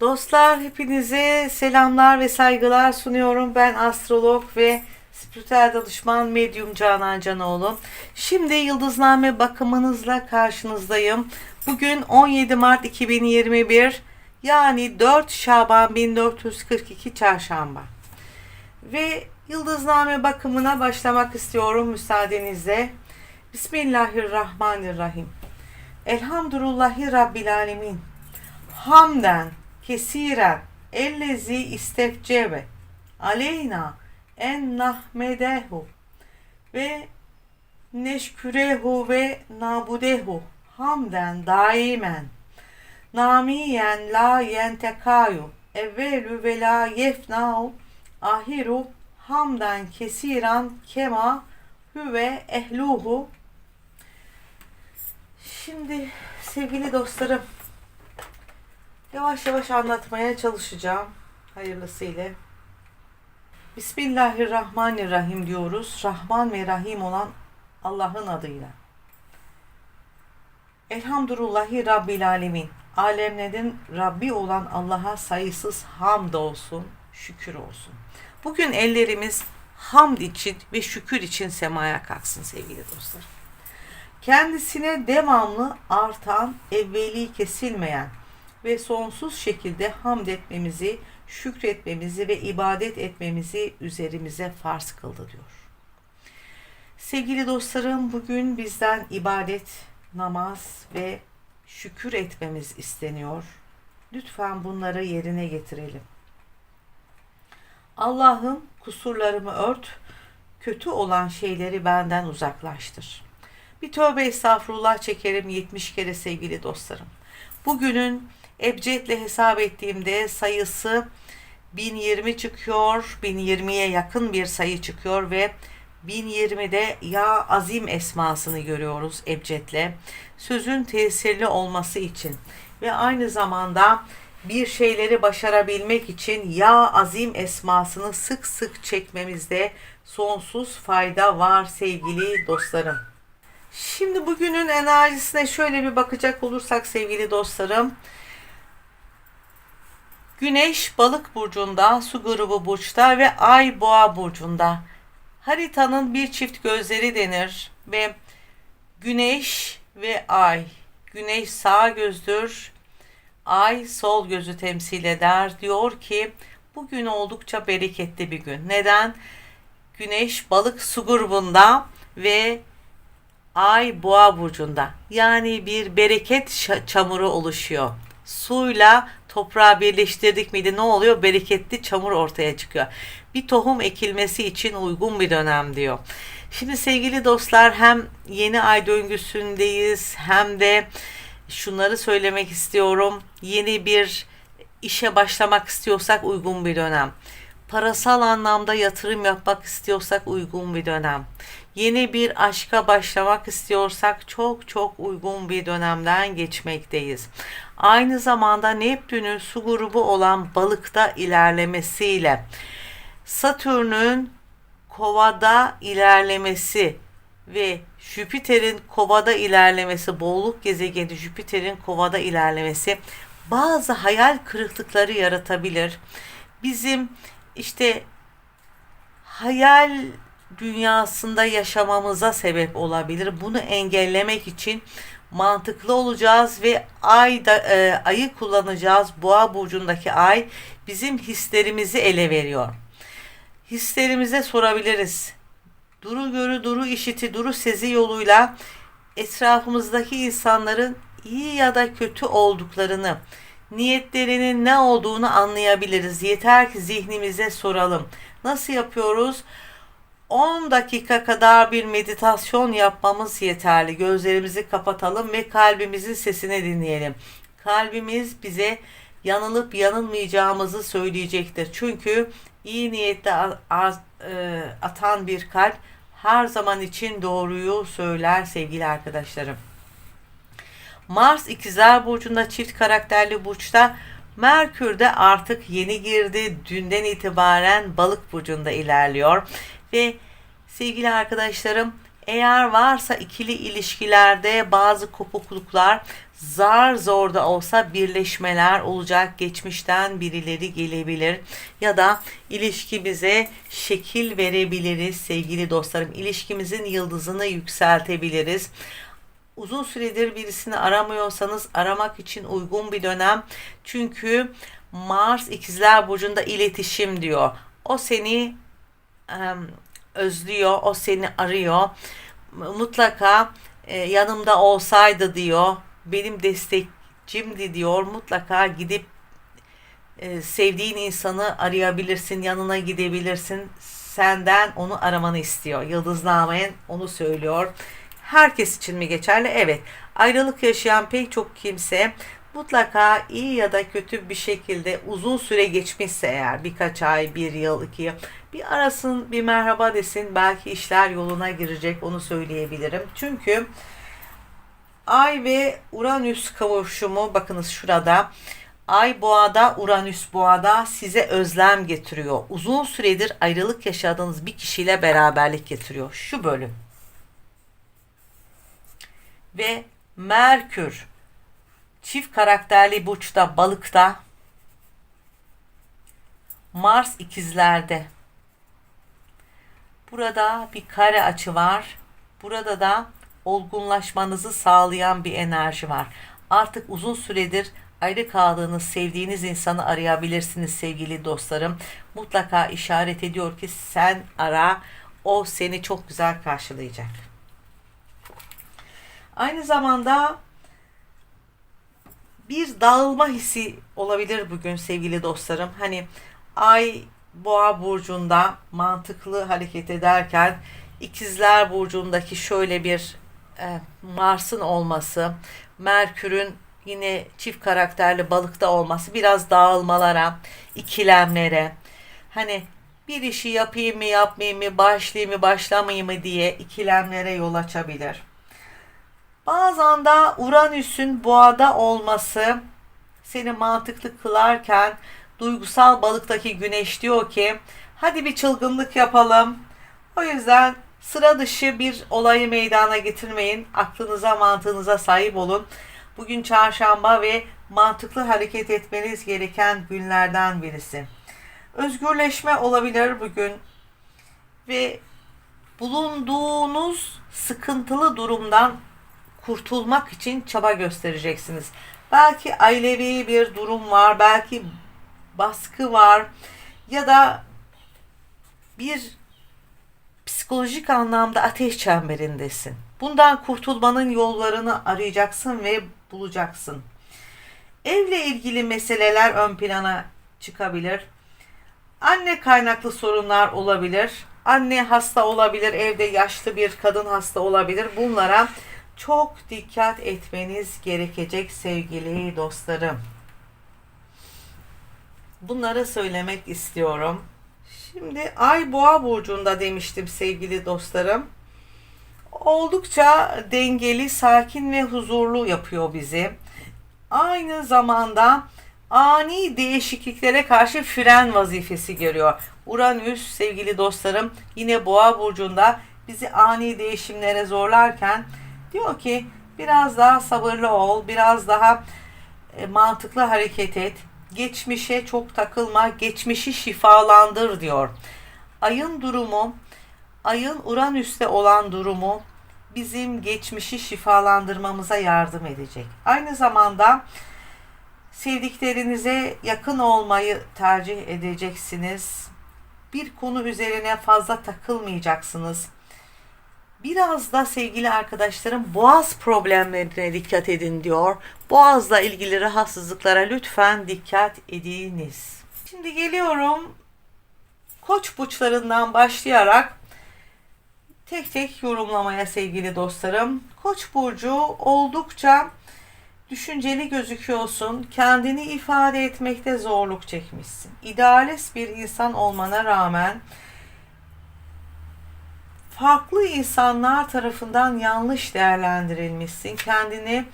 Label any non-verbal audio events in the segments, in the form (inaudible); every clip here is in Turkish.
Dostlar hepinize selamlar ve saygılar sunuyorum. Ben astrolog ve spiritüel danışman medyum Canan Canoğlu. Şimdi yıldızname bakımınızla karşınızdayım. Bugün 17 Mart 2021 yani 4 Şaban 1442 Çarşamba. Ve yıldızname bakımına başlamak istiyorum müsaadenizle. Bismillahirrahmanirrahim. Elhamdülillahi Rabbil Alemin. Hamden kesiren ellezi istefcebe aleyna en nahmedehu ve neşkürehu ve nabudehu hamden daimen. Namiyen la yentekayu evvelü ve la yefnau ahiru hamden kesiran kema hüve ehluhu. Şimdi sevgili dostlarım yavaş yavaş anlatmaya çalışacağım hayırlısıyla. Bismillahirrahmanirrahim diyoruz. Rahman ve Rahim olan Allah'ın adıyla. Elhamdülillahi Rabbil Alemin. Alemlerin Rabbi olan Allah'a sayısız hamd olsun, şükür olsun. Bugün ellerimiz hamd için ve şükür için semaya kalksın sevgili dostlar. Kendisine devamlı artan, evveli kesilmeyen ve sonsuz şekilde hamd etmemizi, şükretmemizi ve ibadet etmemizi üzerimize farz kıldı diyor. Sevgili dostlarım bugün bizden ibadet, namaz ve şükür etmemiz isteniyor. Lütfen bunları yerine getirelim. Allah'ım kusurlarımı ört, kötü olan şeyleri benden uzaklaştır. Bir tövbe estağfurullah çekerim 70 kere sevgili dostlarım. Bugünün ebcedle hesap ettiğimde sayısı 1020 çıkıyor. 1020'ye yakın bir sayı çıkıyor ve 1020'de ya azim esmasını görüyoruz ebcedle. Sözün tesirli olması için ve aynı zamanda bir şeyleri başarabilmek için ya azim esmasını sık sık çekmemizde sonsuz fayda var sevgili dostlarım. Şimdi bugünün enerjisine şöyle bir bakacak olursak sevgili dostlarım. Güneş balık burcunda, su grubu burçta ve ay boğa burcunda. Haritanın bir çift gözleri denir ve güneş ve ay. Güneş sağ gözdür, ay sol gözü temsil eder. Diyor ki bugün oldukça bereketli bir gün. Neden? Güneş balık su grubunda ve Ay boğa burcunda. Yani bir bereket çamuru oluşuyor. Suyla toprağı birleştirdik miydi ne oluyor? Bereketli çamur ortaya çıkıyor. Bir tohum ekilmesi için uygun bir dönem diyor. Şimdi sevgili dostlar hem yeni ay döngüsündeyiz hem de şunları söylemek istiyorum. Yeni bir işe başlamak istiyorsak uygun bir dönem. Parasal anlamda yatırım yapmak istiyorsak uygun bir dönem yeni bir aşka başlamak istiyorsak çok çok uygun bir dönemden geçmekteyiz. Aynı zamanda Neptün'ün su grubu olan balıkta ilerlemesiyle Satürn'ün kovada ilerlemesi ve Jüpiter'in kovada ilerlemesi, bolluk gezegeni Jüpiter'in kovada ilerlemesi bazı hayal kırıklıkları yaratabilir. Bizim işte hayal dünyasında yaşamamıza sebep olabilir. Bunu engellemek için mantıklı olacağız ve ay da, e, ayı kullanacağız. Boğa burcundaki ay bizim hislerimizi ele veriyor. Hislerimize sorabiliriz. Duru görü, duru işiti, duru sezi yoluyla etrafımızdaki insanların iyi ya da kötü olduklarını, niyetlerinin ne olduğunu anlayabiliriz. Yeter ki zihnimize soralım. Nasıl yapıyoruz? 10 dakika kadar bir meditasyon yapmamız yeterli. Gözlerimizi kapatalım ve kalbimizin sesini dinleyelim. Kalbimiz bize yanılıp yanılmayacağımızı söyleyecektir. Çünkü iyi niyetle atan bir kalp her zaman için doğruyu söyler sevgili arkadaşlarım. Mars ikizler burcunda çift karakterli burçta Merkür de artık yeni girdi. Dünden itibaren balık burcunda ilerliyor. Ve sevgili arkadaşlarım Eğer varsa ikili ilişkilerde bazı kopukluklar zar zor da olsa birleşmeler olacak. Geçmişten birileri gelebilir ya da ilişkimize şekil verebiliriz sevgili dostlarım. İlişkimizin yıldızını yükseltebiliriz. Uzun süredir birisini aramıyorsanız aramak için uygun bir dönem. Çünkü Mars ikizler burcunda iletişim diyor. O seni em, özlüyor, o seni arıyor. Mutlaka e, yanımda olsaydı diyor. Benim destekçimdi diyor. Mutlaka gidip e, sevdiğin insanı arayabilirsin, yanına gidebilirsin. Senden onu aramanı istiyor. Yıldıznamen onu söylüyor. Herkes için mi geçerli? Evet. Ayrılık yaşayan pek çok kimse mutlaka iyi ya da kötü bir şekilde uzun süre geçmişse eğer birkaç ay, bir yıl, iki yıl bir arasın, bir merhaba desin. Belki işler yoluna girecek onu söyleyebilirim. Çünkü Ay ve Uranüs kavuşumu bakınız şurada. Ay boğada, Uranüs boğada size özlem getiriyor. Uzun süredir ayrılık yaşadığınız bir kişiyle beraberlik getiriyor. Şu bölüm. Ve Merkür çift karakterli burçta balıkta Mars ikizlerde. Burada bir kare açı var. Burada da olgunlaşmanızı sağlayan bir enerji var. Artık uzun süredir ayrı kaldığınız, sevdiğiniz insanı arayabilirsiniz sevgili dostlarım. Mutlaka işaret ediyor ki sen ara, o seni çok güzel karşılayacak. Aynı zamanda bir dağılma hissi olabilir bugün sevgili dostlarım. Hani ay boğa burcunda mantıklı hareket ederken ikizler burcundaki şöyle bir e, Mars'ın olması, Merkür'ün yine çift karakterli balıkta olması biraz dağılmalara, ikilemlere, hani bir işi yapayım mı yapmayayım mı, başlayayım mı başlamayayım mı diye ikilemlere yol açabilir. Bazen de Uranüs'ün boğada olması seni mantıklı kılarken duygusal balıktaki güneş diyor ki hadi bir çılgınlık yapalım. O yüzden sıra dışı bir olayı meydana getirmeyin. Aklınıza mantığınıza sahip olun. Bugün çarşamba ve mantıklı hareket etmeniz gereken günlerden birisi. Özgürleşme olabilir bugün ve bulunduğunuz sıkıntılı durumdan kurtulmak için çaba göstereceksiniz. Belki ailevi bir durum var, belki baskı var ya da bir psikolojik anlamda ateş çemberindesin. Bundan kurtulmanın yollarını arayacaksın ve bulacaksın. Evle ilgili meseleler ön plana çıkabilir. Anne kaynaklı sorunlar olabilir. Anne hasta olabilir, evde yaşlı bir kadın hasta olabilir. Bunlara çok dikkat etmeniz gerekecek sevgili dostlarım. Bunları söylemek istiyorum. Şimdi Ay Boğa burcunda demiştim sevgili dostlarım. Oldukça dengeli, sakin ve huzurlu yapıyor bizi. Aynı zamanda ani değişikliklere karşı fren vazifesi görüyor. Uranüs sevgili dostlarım yine Boğa burcunda bizi ani değişimlere zorlarken diyor ki biraz daha sabırlı ol, biraz daha e, mantıklı hareket et. Geçmişe çok takılma, geçmişi şifalandır diyor. Ayın durumu, ayın Uranüs'te olan durumu bizim geçmişi şifalandırmamıza yardım edecek. Aynı zamanda sevdiklerinize yakın olmayı tercih edeceksiniz. Bir konu üzerine fazla takılmayacaksınız. Biraz da sevgili arkadaşlarım boğaz problemlerine dikkat edin diyor. Boğazla ilgili rahatsızlıklara lütfen dikkat ediniz. Şimdi geliyorum koç burçlarından başlayarak tek tek yorumlamaya sevgili dostlarım. Koç burcu oldukça düşünceli gözüküyorsun. Kendini ifade etmekte zorluk çekmişsin. İdealist bir insan olmana rağmen farklı insanlar tarafından yanlış değerlendirilmişsin. Kendini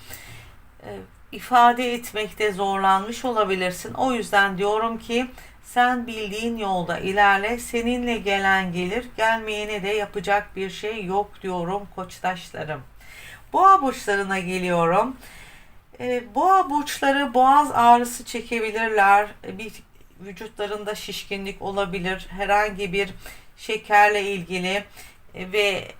e, ifade etmekte zorlanmış olabilirsin. O yüzden diyorum ki Sen bildiğin yolda ilerle. Seninle gelen gelir. Gelmeyene de yapacak bir şey yok diyorum koçtaşlarım. Boğa burçlarına geliyorum. E, boğa burçları boğaz ağrısı çekebilirler. E, bir vücutlarında şişkinlik olabilir. Herhangi bir şekerle ilgili ve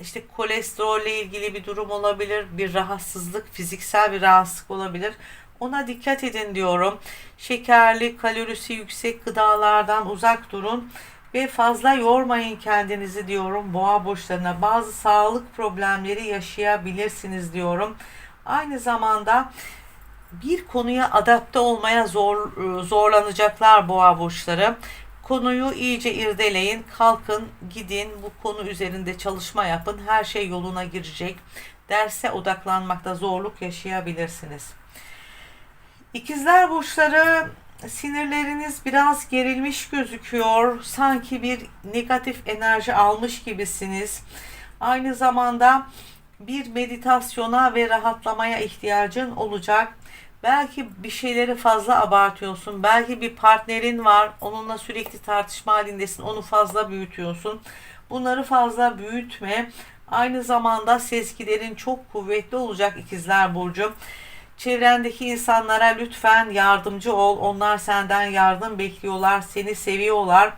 işte kolesterolle ilgili bir durum olabilir. Bir rahatsızlık, fiziksel bir rahatsızlık olabilir. Ona dikkat edin diyorum. Şekerli, kalorisi yüksek gıdalardan uzak durun ve fazla yormayın kendinizi diyorum boğa burçlarına. Bazı sağlık problemleri yaşayabilirsiniz diyorum. Aynı zamanda bir konuya adapte olmaya zor zorlanacaklar boğa burçları. Konuyu iyice irdeleyin, kalkın, gidin, bu konu üzerinde çalışma yapın. Her şey yoluna girecek. Derse odaklanmakta zorluk yaşayabilirsiniz. İkizler burçları sinirleriniz biraz gerilmiş gözüküyor. Sanki bir negatif enerji almış gibisiniz. Aynı zamanda bir meditasyona ve rahatlamaya ihtiyacın olacak. Belki bir şeyleri fazla abartıyorsun. Belki bir partnerin var. Onunla sürekli tartışma halindesin. Onu fazla büyütüyorsun. Bunları fazla büyütme. Aynı zamanda sezgilerin çok kuvvetli olacak ikizler burcu. Çevrendeki insanlara lütfen yardımcı ol. Onlar senden yardım bekliyorlar, seni seviyorlar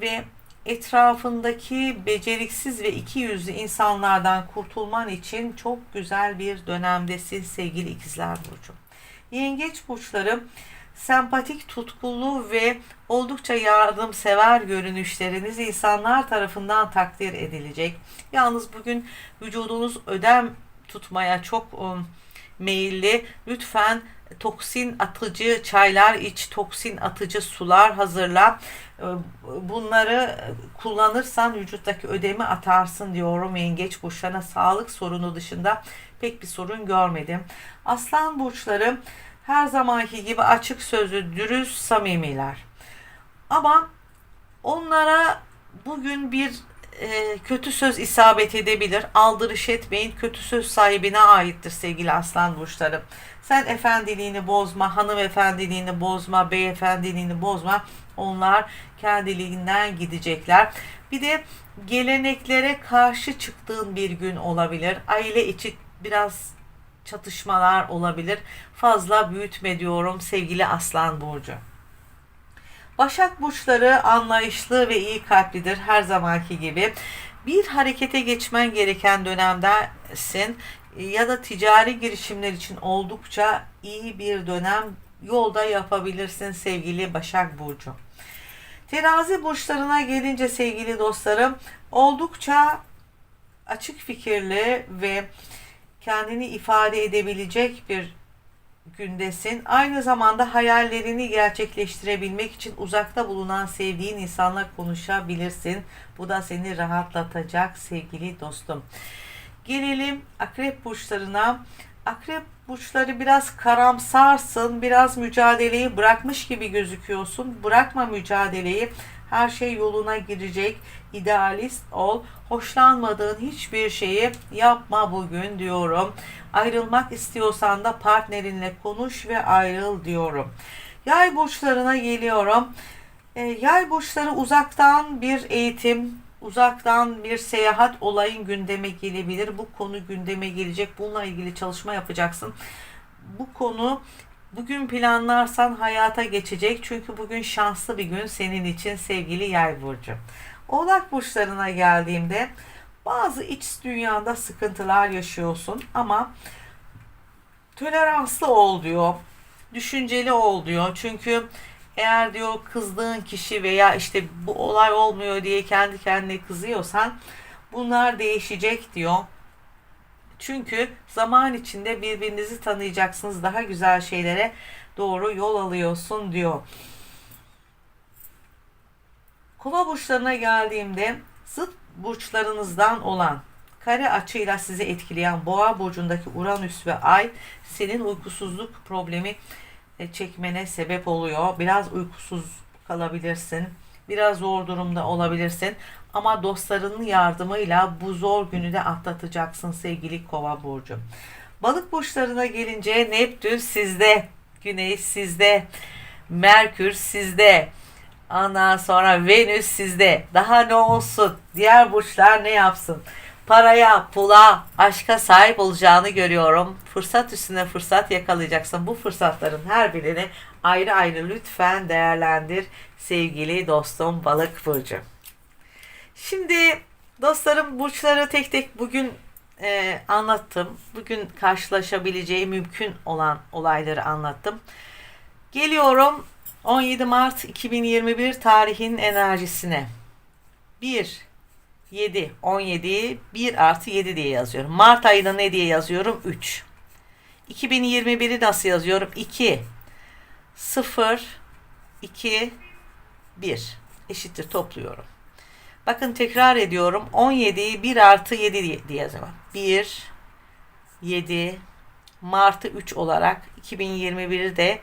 ve etrafındaki beceriksiz ve iki yüzlü insanlardan kurtulman için çok güzel bir dönemdesin sevgili ikizler burcu. Yengeç burçları sempatik, tutkulu ve oldukça yardımsever görünüşleriniz insanlar tarafından takdir edilecek. Yalnız bugün vücudunuz ödem tutmaya çok um, meyilli. Lütfen toksin atıcı çaylar iç, toksin atıcı sular hazırla. Ee, bunları kullanırsan vücuttaki ödemi atarsın diyorum yengeç burçlarına. Sağlık sorunu dışında pek bir sorun görmedim. Aslan burçları her zamanki gibi açık sözlü, dürüst, samimiler. Ama onlara bugün bir e, kötü söz isabet edebilir. Aldırış etmeyin. Kötü söz sahibine aittir sevgili aslan burçları. Sen efendiliğini bozma, hanımefendiliğini bozma, beyefendiliğini bozma. Onlar kendiliğinden gidecekler. Bir de geleneklere karşı çıktığın bir gün olabilir. Aile içi biraz çatışmalar olabilir. Fazla büyütme diyorum sevgili aslan burcu. Başak burçları anlayışlı ve iyi kalplidir her zamanki gibi. Bir harekete geçmen gereken dönemdesin ya da ticari girişimler için oldukça iyi bir dönem yolda yapabilirsin sevgili Başak Burcu. Terazi burçlarına gelince sevgili dostlarım oldukça açık fikirli ve kendini ifade edebilecek bir gündesin. Aynı zamanda hayallerini gerçekleştirebilmek için uzakta bulunan sevdiğin insanla konuşabilirsin. Bu da seni rahatlatacak sevgili dostum. Gelelim akrep burçlarına. Akrep burçları biraz karamsarsın, biraz mücadeleyi bırakmış gibi gözüküyorsun. Bırakma mücadeleyi. Her şey yoluna girecek. İdealist ol. Hoşlanmadığın hiçbir şeyi yapma bugün diyorum. Ayrılmak istiyorsan da partnerinle konuş ve ayrıl diyorum. Yay burçlarına geliyorum. E, yay burçları uzaktan bir eğitim, uzaktan bir seyahat olayın gündeme gelebilir. Bu konu gündeme gelecek. Bununla ilgili çalışma yapacaksın. Bu konu bugün planlarsan hayata geçecek. Çünkü bugün şanslı bir gün senin için sevgili yay burcu. Oğlak burçlarına geldiğimde bazı iç dünyanda sıkıntılar yaşıyorsun ama toleranslı ol diyor. Düşünceli ol diyor. Çünkü eğer diyor kızdığın kişi veya işte bu olay olmuyor diye kendi kendine kızıyorsan bunlar değişecek diyor. Çünkü zaman içinde birbirinizi tanıyacaksınız. Daha güzel şeylere doğru yol alıyorsun diyor. Kova burçlarına geldiğimde zıt burçlarınızdan olan kare açıyla sizi etkileyen boğa burcundaki Uranüs ve Ay senin uykusuzluk problemi e, çekmene sebep oluyor. Biraz uykusuz kalabilirsin. Biraz zor durumda olabilirsin. Ama dostlarının yardımıyla bu zor günü de atlatacaksın sevgili kova burcu. Balık burçlarına gelince Neptün sizde, Güneş sizde, Merkür sizde. Ondan sonra Venüs sizde. Daha ne olsun? Diğer burçlar ne yapsın? Paraya, pula, aşka sahip olacağını görüyorum. Fırsat üstüne fırsat yakalayacaksın. Bu fırsatların her birini ayrı ayrı lütfen değerlendir sevgili dostum balık burcu. Şimdi dostlarım burçları tek tek bugün e, anlattım. Bugün karşılaşabileceği mümkün olan olayları anlattım. Geliyorum 17 Mart 2021 tarihin enerjisine. 1, 7, 17'yi 1 artı 7 diye yazıyorum. Mart ayında ne diye yazıyorum? 3. 2021'i nasıl yazıyorum? 2, 0, 2, 1. Eşittir topluyorum. Bakın tekrar ediyorum. 17'yi 1 artı 7 diye, yazıyorum. 1, 7, Mart'ı 3 olarak 2021'i de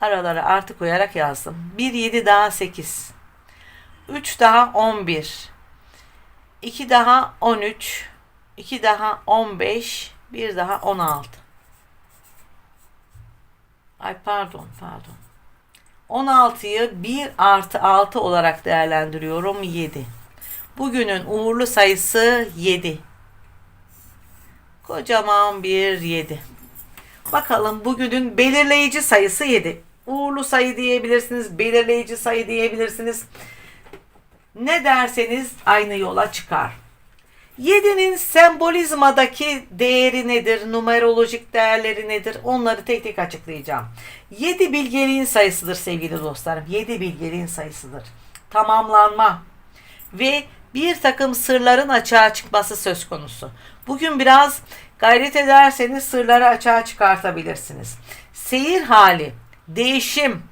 aralara artı koyarak yazdım. 1, 7 daha 8. 3 daha 11. 2 daha 13. 2 daha 15. 1 daha 16. Ay pardon pardon. 16'yı 1 artı 6 olarak değerlendiriyorum 7. Bugünün uğurlu sayısı 7. Kocaman bir 7. Bakalım bugünün belirleyici sayısı 7. Uğurlu sayı diyebilirsiniz, belirleyici sayı diyebilirsiniz. Ne derseniz aynı yola çıkar. 7'nin sembolizmadaki değeri nedir? Numerolojik değerleri nedir? Onları tek tek açıklayacağım. 7 bilgeliğin sayısıdır sevgili dostlarım. 7 bilgeliğin sayısıdır. Tamamlanma ve bir takım sırların açığa çıkması söz konusu. Bugün biraz gayret ederseniz sırları açığa çıkartabilirsiniz. Seyir hali, değişim,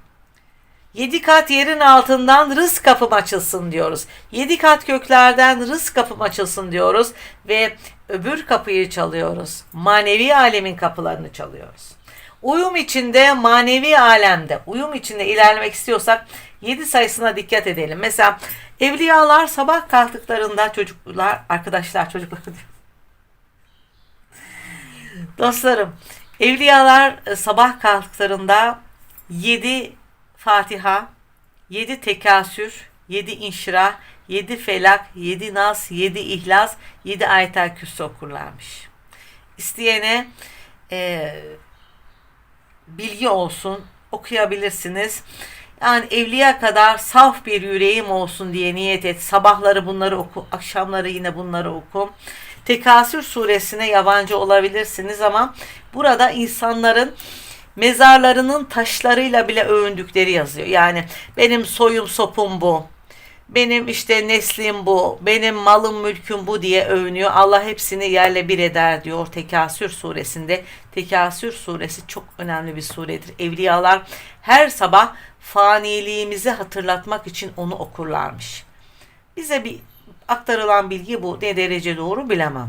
Yedi kat yerin altından rızk kapım açılsın diyoruz. Yedi kat köklerden rızk kapım açılsın diyoruz ve öbür kapıyı çalıyoruz. Manevi alemin kapılarını çalıyoruz. Uyum içinde manevi alemde, uyum içinde ilerlemek istiyorsak 7 sayısına dikkat edelim. Mesela evliyalar sabah kalktıklarında çocuklar, arkadaşlar çocuklar Dostlarım, evliyalar sabah kalktıklarında 7 Fatiha, 7 tekasür, 7 inşirah, 7 felak, 7 nas, 7 ihlas, 7 ayet-el kürsü okurlarmış. İsteyene e, bilgi olsun, okuyabilirsiniz. Yani evliya kadar saf bir yüreğim olsun diye niyet et. Sabahları bunları oku, akşamları yine bunları oku. Tekasür suresine yabancı olabilirsiniz ama burada insanların mezarlarının taşlarıyla bile övündükleri yazıyor. Yani benim soyum sopum bu. Benim işte neslim bu, benim malım mülküm bu diye övünüyor. Allah hepsini yerle bir eder diyor Tekasür suresinde. Tekasür suresi çok önemli bir suredir. Evliyalar her sabah faniliğimizi hatırlatmak için onu okurlarmış. Bize bir aktarılan bilgi bu. Ne derece doğru bilemem.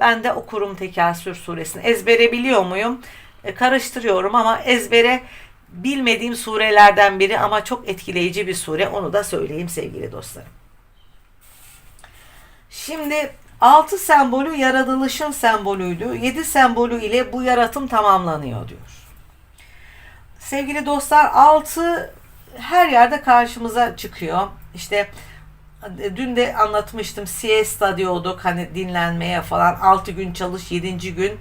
Ben de okurum Tekasür suresini. Ezbere biliyor muyum? E, karıştırıyorum ama ezbere bilmediğim surelerden biri ama çok etkileyici bir sure. Onu da söyleyeyim sevgili dostlarım. Şimdi 6 sembolü yaratılışın sembolüydü. 7 sembolü ile bu yaratım tamamlanıyor diyor. Sevgili dostlar 6 her yerde karşımıza çıkıyor. İşte dün de anlatmıştım siesta diyorduk hani dinlenmeye falan 6 gün çalış 7. gün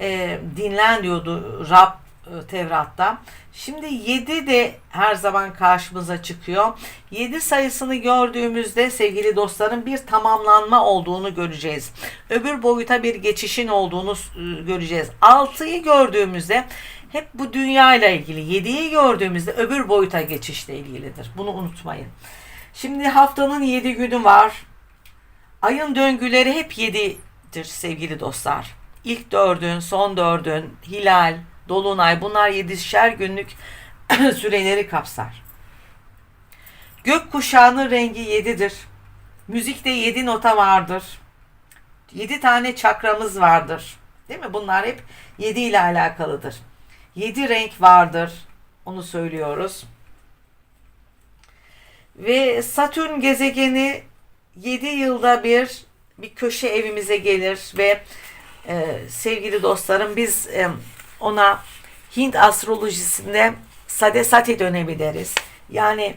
e, dinlen diyordu Rab e, Tevrat'ta. Şimdi 7 de her zaman karşımıza çıkıyor. 7 sayısını gördüğümüzde sevgili dostlarım bir tamamlanma olduğunu göreceğiz. Öbür boyuta bir geçişin olduğunu e, göreceğiz. 6'yı gördüğümüzde hep bu dünya ile ilgili. 7'yi gördüğümüzde öbür boyuta geçişle ilgilidir. Bunu unutmayın. Şimdi haftanın 7 günü var. Ayın döngüleri hep 7'dir sevgili dostlar. İlk dördün, son dördün, hilal, dolunay bunlar yedişer günlük (clears throat) süreleri kapsar. Gök kuşağının rengi yedidir. Müzikte yedi nota vardır. Yedi tane çakramız vardır. Değil mi? Bunlar hep yedi ile alakalıdır. Yedi renk vardır. Onu söylüyoruz. Ve Satürn gezegeni 7 yılda bir bir köşe evimize gelir ve e, sevgili dostlarım biz e, ona Hint astrolojisinde Sadesati dönemi deriz. Yani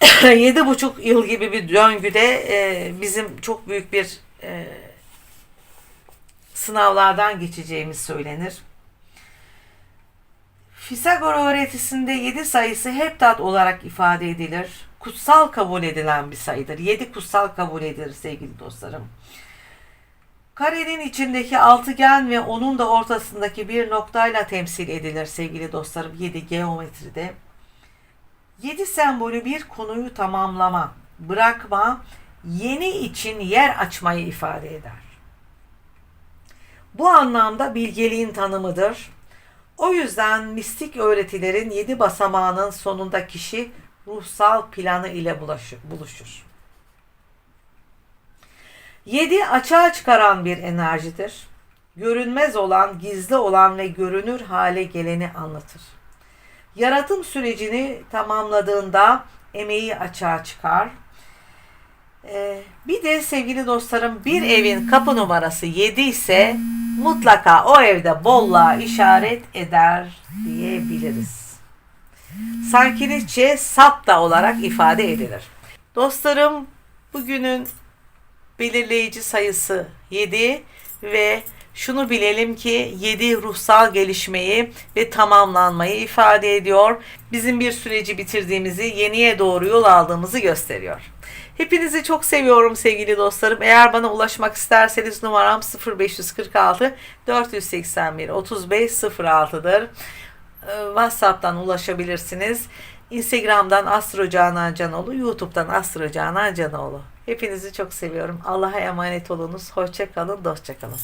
(coughs) yedi buçuk yıl gibi bir döngüde e, bizim çok büyük bir e, sınavlardan geçeceğimiz söylenir. Fisagor öğretisinde 7 sayısı heptat olarak ifade edilir. Kutsal kabul edilen bir sayıdır. 7 kutsal kabul edilir sevgili dostlarım. Karenin içindeki altıgen ve onun da ortasındaki bir noktayla temsil edilir sevgili dostlarım 7 geometride. 7 sembolü bir konuyu tamamlama, bırakma, yeni için yer açmayı ifade eder. Bu anlamda bilgeliğin tanımıdır. O yüzden mistik öğretilerin yedi basamağının sonunda kişi ruhsal planı ile buluşur. Yedi açığa çıkaran bir enerjidir. Görünmez olan, gizli olan ve görünür hale geleni anlatır. Yaratım sürecini tamamladığında emeği açığa çıkar. Ee, bir de sevgili dostlarım bir evin kapı numarası 7 ise mutlaka o evde bolluğa işaret eder diyebiliriz. Sankilisçe sapta olarak ifade edilir. Dostlarım bugünün belirleyici sayısı 7 ve şunu bilelim ki 7 ruhsal gelişmeyi ve tamamlanmayı ifade ediyor. Bizim bir süreci bitirdiğimizi, yeniye doğru yol aldığımızı gösteriyor. Hepinizi çok seviyorum sevgili dostlarım. Eğer bana ulaşmak isterseniz numaram 0546 481 35 06'dır. Ee, WhatsApp'tan ulaşabilirsiniz. Instagram'dan Astro Canan Canoğlu, YouTube'dan Astro Canan Canoğlu. Hepinizi çok seviyorum. Allah'a emanet olunuz. Hoşça kalın, dostça kalın.